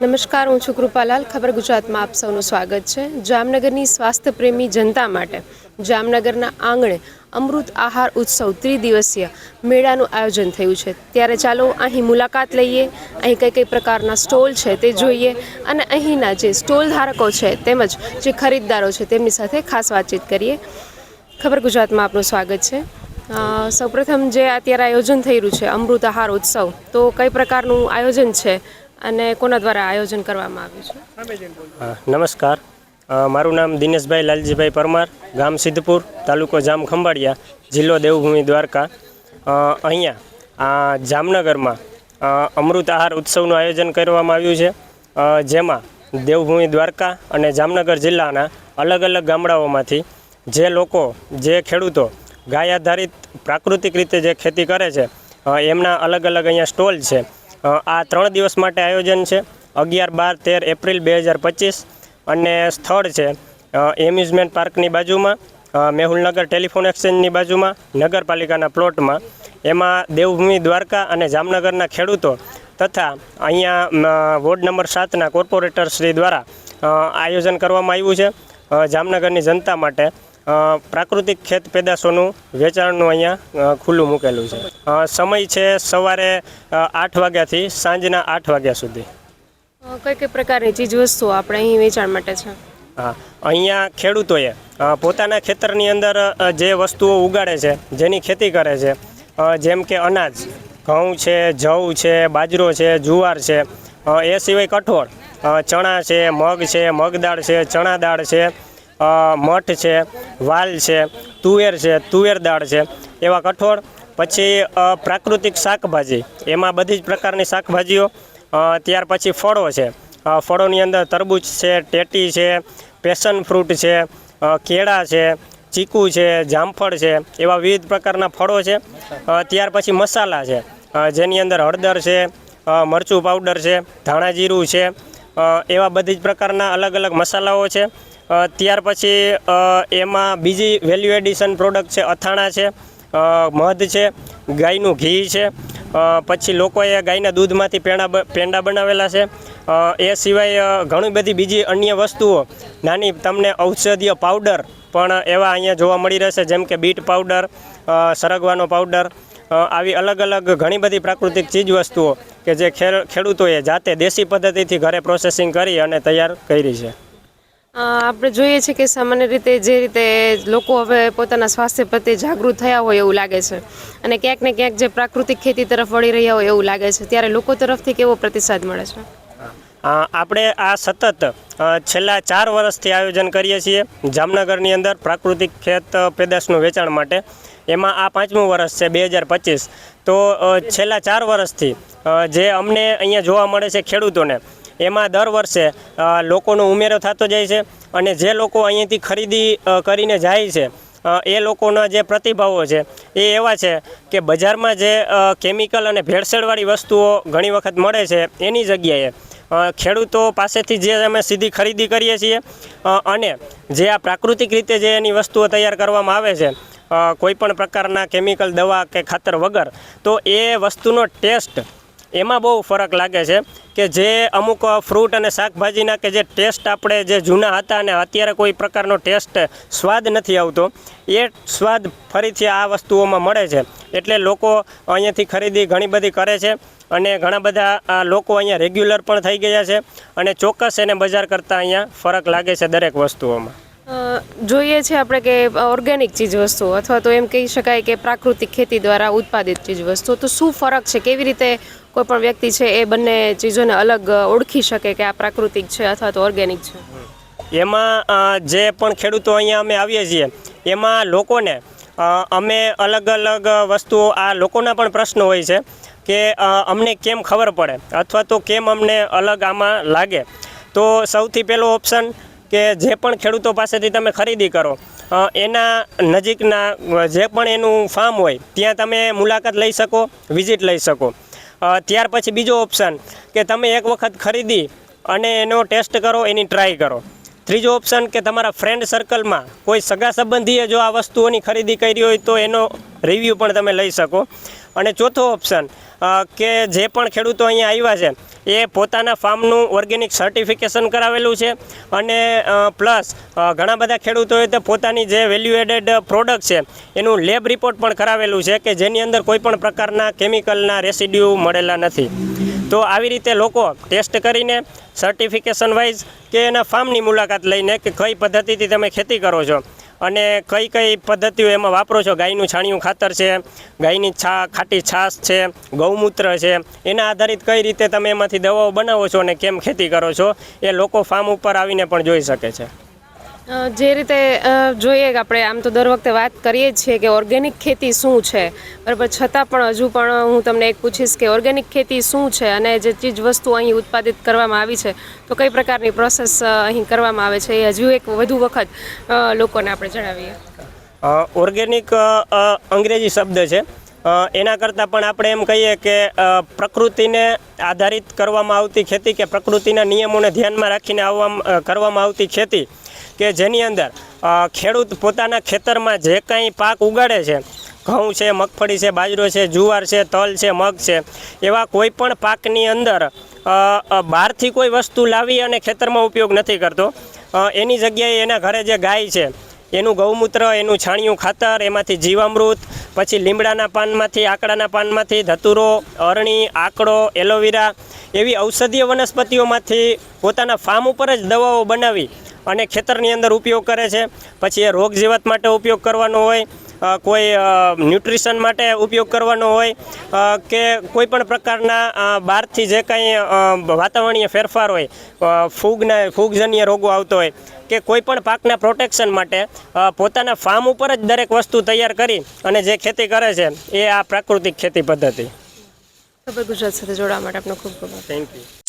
નમસ્કાર, હું છું કૃપાલાલ. ખબર ગુજરાતમાં આપ સૌનું સ્વાગત છે. જામનગરની સ્વાસ્થ્ય પ્રેમી જનતા માટે જામનગરના આંગણે અમૃત આહાર ઉત્સવ ત્રિદિવસીય મેળાનું આયોજન થયું છે. ત્યારે ચાલો અહીં મુલાકાત લઈએ. અહીં કઈ કઈ પ્રકારના સ્ટોલ છે તે જોઈએ અને અહીંના જે સ્ટોલ ધારકો છે તેમજ જે ખરીદદારો છે તેમની સાથે ખાસ વાતચીત કરીએ. ખબર ગુજરાતમાં આપનું સ્વાગત છે. સૌપ્રથમ જે અત્યારે આયોજન થઈ રહ્યું છે અમૃત આહાર ઉત્સવ, તો કઈ પ્રકારનું આયોજન છે? અને કોના દ્વારા આયોજન કરવામાં આવ્યું છે? નમસ્કાર. મારું નામ દિનેશભાઈ લાલજીભાઈ પરમાર, ગામ સિદ્ધપુર, તાલુકો જામ ખંભાળિયા, જિલ્લો દેવભૂમિ દ્વારકા. અહીંયા, આ જામનગરમાં અમૃત આહાર ઉત્સવનું આયોજન કરવામાં આવ્યું છે. જેમાં દેવભૂમિ દ્વારકા અને જામનગર જિલ્લાના અલગ અલગ ગામડાઓમાંથી જે લોકો, જે ખેડૂતો ગાય આધારિત પ્રાકૃતિક રીતે જે ખેતી કરે છે એમના અલગ અલગ અહીંયા સ્ટોલ છે. આ ત્રણ દિવસ માટે આયોજન છે. અગિયાર, બાર, તેર એપ્રિલ બે હજાર પચીસ અને સ્થળ છે એમ્યુઝમેન્ટ પાર્કની બાજુમાં મેહુલનગર ટેલિફોન એક્સચેન્જની બાજુમાં, નગરપાલિકાના પ્લોટમાં. એમાં દેવભૂમિ દ્વારકા અને જામનગરના ખેડૂતો તથા અહીંયા વોર્ડ નંબર સાતના કોર્પોરેટર શ્રી દ્વારા આયોજન કરવામાં આવ્યું છે. જામનગરની જનતા માટે પ્રાકૃતિક ખેત પેદાશોનું વેચાણનું અહીંયા ખુલ્લું મૂકેલું છે. સમય છે સવારે આઠ વાગ્યાથી સાંજના આઠ વાગ્યા સુધી. કઈ કઈ પ્રકારની ચીજ વસ્તુ આપણે અહીં વેચાણ માટે છે? હા અહીંયા ખેડૂતોએ પોતાના ખેતરની અંદર જે વસ્તુઓ ઉગાડે છે જેની ખેતી કરે છે જેમ કે અનાજ ઘઉં છે જવ છે બાજરો છે જુવાર છે એ સિવાય કઠોળ ચણા છે મગ છે મગદાળ છે ચણા દાળ છે મઠ છે, વાલ છે, તુવેર છે, તુવેર દાળ છે, એવા કઠોળ, પછી પ્રાકૃતિક શાકભાજી. એમાં બધી જ પ્રકારની શાકભાજીઓ ત્યાર પછી ફળો છે. ફળોની અંદર તરબૂચ છે, ટેટી છે, પેશન ફ્રૂટ છે કેળા છે, ચીકુ છે, જામફળ છે, એવા વિવિધ પ્રકારના ફળો છે. ત્યાર પછી મસાલા છે. જેની અંદર હળદર છે મરચું પાવડર છે, ધાણા જીરું છે એવા બધી જ પ્રકારના અલગ અલગ મસાલાઓ છે. ત્યાર પછી એમાં બીજી વેલ્યુ એડિશન પ્રોડક્ટ છે, અથાણા છે મધ છે, ગાયનું ઘી છે પછી લોકોએ ગાયના દૂધમાંથી પેંડા પેંડા બનાવેલા છે એ સિવાય ઘણી બધી બીજી અન્ય વસ્તુઓ. નાની તમને ઔષધીય પાવડર પણ એવા અહીંયા જોવા મળી રહેશે, જેમ કે બીટ પાવડર સરગવાનો પાવડર આવી અલગ અલગ ઘણી બધી પ્રાકૃતિક ચીજ વસ્તુઓ કે જે ખેડ- ખેડૂતોએ જાતે દેશી પદ્ધતિથી ઘરે પ્રોસેસિંગ કરી અને તૈયાર કરી છે. આપણે જોઈએ છીએ કે સામાન્ય રીતે જે રીતે લોકો હવે પોતાના સ્વાસ્થ્ય પ્રત્યે જાગૃત થયા હોય એવું લાગે છે. અને ક્યાંક ને ક્યાંક જે પ્રાકૃતિક ખેતી તરફ વળી રહ્યા હોય એવું લાગે છે. ત્યારે લોકો તરફથી કેવો પ્રતિસાદ મળે છે? આપણે આ સતત છેલ્લા ચાર વર્ષથી આયોજન કરીએ છીએ જામનગરની અંદર પ્રાકૃતિક ખેત પેદાશનું વેચાણ માટે. એમાં આ પાંચમું વર્ષ છે, બે હજાર પચીસ. તો છેલ્લા ચાર વર્ષથી જે અમને અહીંયા જોવા મળે છે ખેડૂતોને એમાં દર વર્ષે લોકોનો ઉમેરો થતો જાય છે અને જે લોકો અહીંયાથી ખરીદી કરીને જાય છે એ લોકોના જે પ્રતિભાવો છે, એ એવા છે કે બજારમાં જે કેમિકલ અને ભેળસેળવાળી વસ્તુઓ ઘણી વખત મળે છે, એની જગ્યાએ ખેડૂતો પાસેથી જે અમે સીધી ખરીદી કરીએ છીએ અને જે આ પ્રાકૃતિક રીતે જે એની વસ્તુઓ તૈયાર કરવામાં આવે છે કોઈપણ પ્રકારના કેમિકલ દવા કે ખાતર વગર, તો એ વસ્તુનો ટેસ્ટ એમાં બહુ ફરક લાગે છે કે જે અમુક ફ્રૂટ અને શાકભાજીના કે જે ટેસ્ટ આપણે જે જૂના હતા અને અત્યારે કોઈ પ્રકારનો ટેસ્ટ સ્વાદ નથી આવતો, એ સ્વાદ ફરીથી આ વસ્તુઓમાં મળે છે. એટલે લોકો અહીંયાથી ખરીદી ઘણી બધી કરે છે અને ઘણા બધા લોકો અહીંયા રેગ્યુલર પણ થઈ ગયા છે અને ચોક્કસ એને બજાર કરતાં અહીંયા ફરક લાગે છે દરેક વસ્તુઓમાં. જોઈએ છે આપણે કે ઓર્ગેનિક ચીજ વસ્તુ અથવા તો એમ કહી શકાય કે પ્રાકૃતિક ખેતી દ્વારા ઉત્પાદિત ચીજ વસ્તુ. તો શું ફરક છે? કેવી રીતે કોઈ પણ વ્યક્તિ છે એ બંને ચીજોને અલગ ઓળખી શકે કે આ પ્રાકૃતિક છે અથવા તો ઓર્ગેનિક છે. એમાં જે પણ ખેડૂતો અહીંયા અમે આવીએ છીએ, એમાં લોકોને અમે અલગ અલગ વસ્તુઓ, આ લોકોના પણ પ્રશ્નો હોય છે કે અમને કેમ ખબર પડે અથવા તો કેમ અમને અલગ આમાં લાગે. તો સૌથી પહેલો ઓપ્શન કે જે પણ ખેડૂતો પાસેથી તમે ખરીદી કરો એના નજીકના જે પણ એનું ફાર્મ હોય, ત્યાં તમે મુલાકાત લઈ શકો, વિઝિટ લઈ શકો. ત્યાર પછી બીજો ઓપ્શન કે તમે એક વખત ખરીદી અને એનો ટેસ્ટ કરો, એની ટ્રાય કરો. ત્રીજો ઓપ્શન કે તમારા ફ્રેન્ડ સર્કલમાં કોઈ સગા સંબંધીએ જો આ વસ્તુઓની ખરીદી કરી હોય તો એનો રિવ્યૂ પણ તમે લઈ શકો. અને ચોથો ઓપ્શન કે જે પણ ખેડૂતો અહીંયા આવ્યા છે, એ પોતાના ફાર્મનું ઓર્ગેનિક સર્ટિફિકેશન કરાવેલું છે. અને પ્લસ ઘણા બધા ખેડૂતોએ તો પોતાની જે વેલ્યુ એડેડ પ્રોડક્ટ છે, એનું લેબ રિપોર્ટ પણ કરાવેલું છે કે જેની અંદર કોઈ પણ પ્રકારના કેમિકલના રેસિડ્યુ મળેલા નથી. તો આવી રીતે લોકો ટેસ્ટ કરીને સર્ટિફિકેશન વાઇઝ કે એના ફાર્મની મુલાકાત લઈને કે કઈ પદ્ધતિથી તમે ખેતી કરો છો અને કઈ કઈ પદ્ધતિઓ એમાં વાપરો છો? ગાયનું છાણિયું ખાતર છે, ગાયની છા, ખાટી છાશ છે, ગૌમૂત્ર છે, એના આધારિત કઈ રીતે તમે એમાંથી દવાઓ બનાવો છો અને કેમ ખેતી કરો છો? એ લોકો ફાર્મ ઉપર આવીને પણ જોઈ શકે છે. જે રીતે જોઈએ કે આપણે આમ તો દર વખતે વાત કરીએ જ છીએ કે ઓર્ગેનિક ખેતી શું છે? બરાબર, છતાં પણ હજુ પણ હું તમને એક પૂછીશ કે ઓર્ગેનિક ખેતી શું છે અને જે ચીજ વસ્તુ અહીં ઉત્પાદિત કરવામાં આવી છે, તો કઈ પ્રકારની પ્રોસેસ અહીં કરવામાં આવે છે એ હજુ એક વધુ વખત લોકોને આપણે જણાવીએ. ઓર્ગેનિક અંગ્રેજી શબ્દ છે. એના કરતાં પણ આપણે એમ કહીએ કે પ્રકૃતિને આધારિત કરવામાં આવતી ખેતી કે પ્રકૃતિના નિયમોને ધ્યાનમાં રાખીને આવવામાં કરવામાં આવતી ખેતી કે જેની અંદર ખેડૂત પોતાના ખેતરમાં જે કાંઈ પાક ઉગાડે છે, ઘઉં છે, મગફળી છે, બાજરો છે, જુવાર છે, તલ છે, મગ છે, એવા કોઈ પણ પાકની અંદર બહારથી કોઈ વસ્તુ લાવી અને ખેતરમાં ઉપયોગ નથી કરતો. એની જગ્યાએ એના ઘરે જે ગાય છે, એનું ગૌમૂત્ર, એનું છાણિયું ખાતર, એમાંથી જીવામૃત, પછી લીમડાના પાનમાંથી, આકડાના પાનમાંથી, ધતુરો, અરણી, આકડો, એલોવેરા એવી ઔષધીય વનસ્પતિઓમાંથી પોતાના ફાર્મ ઉપર જ દવાઓ બનાવી અને ખેતરની અંદર ઉપયોગ કરે છે. પછી એ રોગ જીવાત માટે ઉપયોગ કરવાનો હોય કોઈ ન્યુટ્રિશન માટે ઉપયોગ કરવાનો હોય કે કોઈ પણ પ્રકારના બહારથી જે કાંઈ વાતાવરણીય ફેરફાર હોય ફૂગના ફૂગજન્ય રોગો આવતો હોય કે કોઈ પણ પાકના પ્રોટેક્શન માટે પોતાના ફાર્મ ઉપર જ દરેક વસ્તુ તૈયાર કરી અને જે ખેતી કરે છે એ આ પ્રાકૃતિક ખેતી પદ્ધતિ. ગુજરાત સાથે જોડાવા માટે આપનો ખૂબ ખૂબ થેન્ક યુ